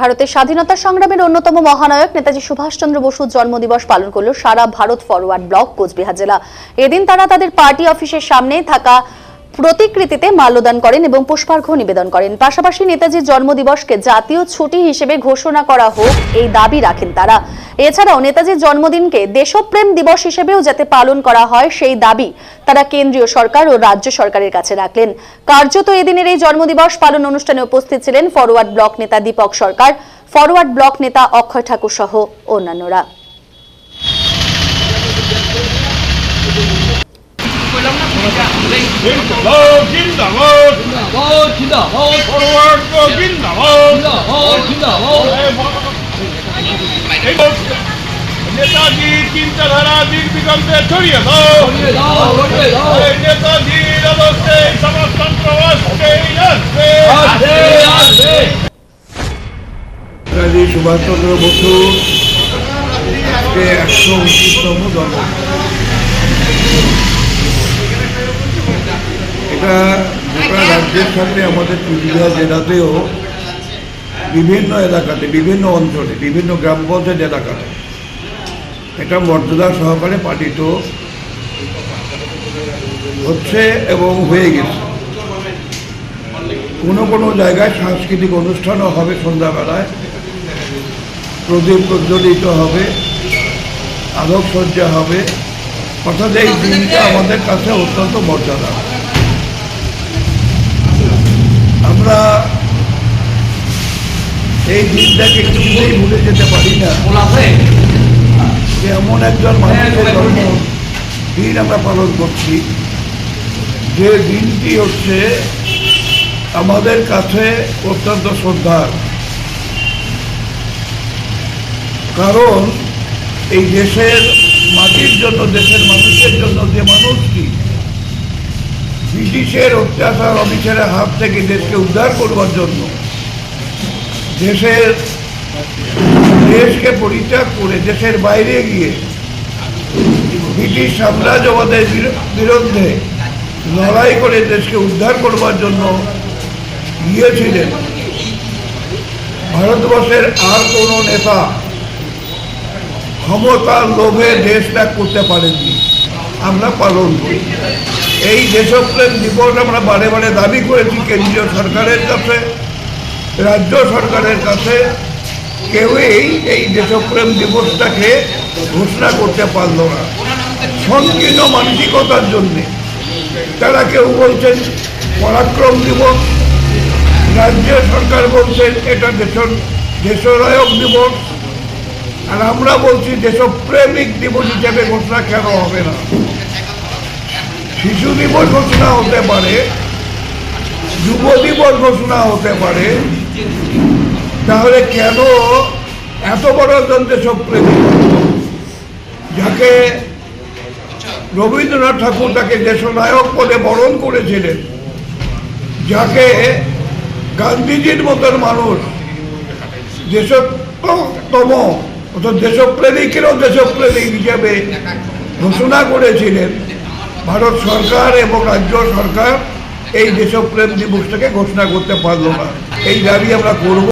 ভারতের স্বাধীনতা সংগ্রামের অন্যতম মহানায়ক নেতাজি সুভাষচন্দ্র বসুর জন্মদিবস পালন করল সারা ভারত ফরওয়ার্ড ব্লক কোচবিহার জেলা। এদিন তারা তাদের পার্টি অফিসের সামনে থাকা প্রতিকৃতিতে মাল্যদান করেন এবং পুষ্পার্ঘ্য নিবেদন করেন। পাশাপাশি নেতাজির জন্মদিবসকে জাতীয় ছুটি হিসেবে ঘোষণা করা হোক, এই দাবি রাখেন তারা। এছাড়াও নেতাজির জন্মদিনকে দেশপ্রেম দিবস হিসেবেও যাতে পালন করা হয়, সেই দাবি তারা কেন্দ্রীয় সরকার ও রাজ্য সরকারের কাছে রাখলেন। কার্যত এদিনের এই জন্মদিবস পালন অনুষ্ঠানে উপস্থিত ছিলেন ফরওয়ার্ড ব্লক নেতা দীপক সরকার ফরওয়ার্ড ব্লক নেতা অক্ষয় ঠাকুর সহ অন্যান্যরা। জিন্দাবাদ জিন্দাবাদ জিন্দাবাদ জিন্দাবাদ ফরওয়ার্ড জিন্দাবাদ জিন্দাবাদ জিন্দাবাদ এই নেতাজি চিন্তাধারা দিক দিগন্তে ছড়িয়ে দাও ছড়িয়ে দাও ছড়িয়ে দাও এই নেতাজির আদর্শে সমাজতন্ত্র আসবে আসবে আসবে নেতাজি সুভাষচন্দ্র বসু একশো উনত্রিশতম জন্ম এটা গোটা রাজ্যের সাথে আমাদের পুরুলিয়া জেলাতেও বিভিন্ন এলাকাতে, বিভিন্ন অঞ্চলে, বিভিন্ন গ্রাম পঞ্চায়েত এলাকাতে এটা মর্যাদা সহকারে পালিত হচ্ছে এবং হয়ে গেছে। কোনো কোনো জায়গায় সাংস্কৃতিক অনুষ্ঠানও হবে সন্ধ্যাবেলায়, প্রদীপ প্রজ্বলিত হবে, আলোকসজ্জা হবে, অর্থাৎ এই দিনটা আমাদের কাছে অত্যন্ত মর্যাদা। আমরা এই দিনটাকে কিছুতেই ভুলে যেতে পারি না। যে এমন একজন মানুষের জন্ম দিন আমরা পালন করছি। যে দিনটি হচ্ছে আমাদের কাছে অত্যন্ত শ্রদ্ধার। কারণ এই দেশের মাটির জন্য দেশের মানুষের জন্য যে মানুষটি ব্রিটিশের অত্যাচার অবিচারের হাত থেকে দেশকে উদ্ধার করবার জন্য দেশের দেশকে পরিত্যাগ করে দেশের বাইরে গিয়ে ব্রিটিশ সাম্রাজ্যবাদের বিরো- বিরুদ্ধে লড়াই করে দেশকে উদ্ধার করবার জন্য গিয়েছিলেন। ভারতবর্ষের আর কোনো নেতা ক্ষমতার লোভে দেশ ত্যাগ করতে পারেননি। আমরা পালন করি। এই দেশপ্রেম দিবস আমরা বারে বারে দাবি করেছি কেন্দ্রীয় সরকারের কাছে, রাজ্য সরকারের কাছে। কেউই এই দেশপ্রেম দিবসটাকে ঘোষণা করতে পারল না। সংকীর্ণ মানসিকতার জন্যে। তারা কেউ বলছেন পরাক্রম দিবস, রাজ্য সরকার বলছেন এটা দেশ দেশনায়ক দিবস। আর আমরা বলছি দেশপ্রেমিক দিবস হিসেবে ঘোষণা কেন হবে না? শিশু দিবস ঘোষণা হতে পারে, যুব দিবস ঘোষণা হতে পারে, তাহলে কেন এত বড় একজন দেশপ্রেমী যাকে রবীন্দ্রনাথ ঠাকুর তাকে দেশনায়ক পদে বরণ করেছিলেন, যাকে গান্ধীজির মতন মানুষ দেশতম অর্থাৎ দেশপ্রেমিকেরও দেশপ্রেমিক হিসেবে ঘোষণা করেছিলেন ভারত সরকার এবং রাজ্য সরকার এই দেশপ্রেম দিবসটাকে ঘোষণা করতে পারল না। এই দাবি আমরা করব।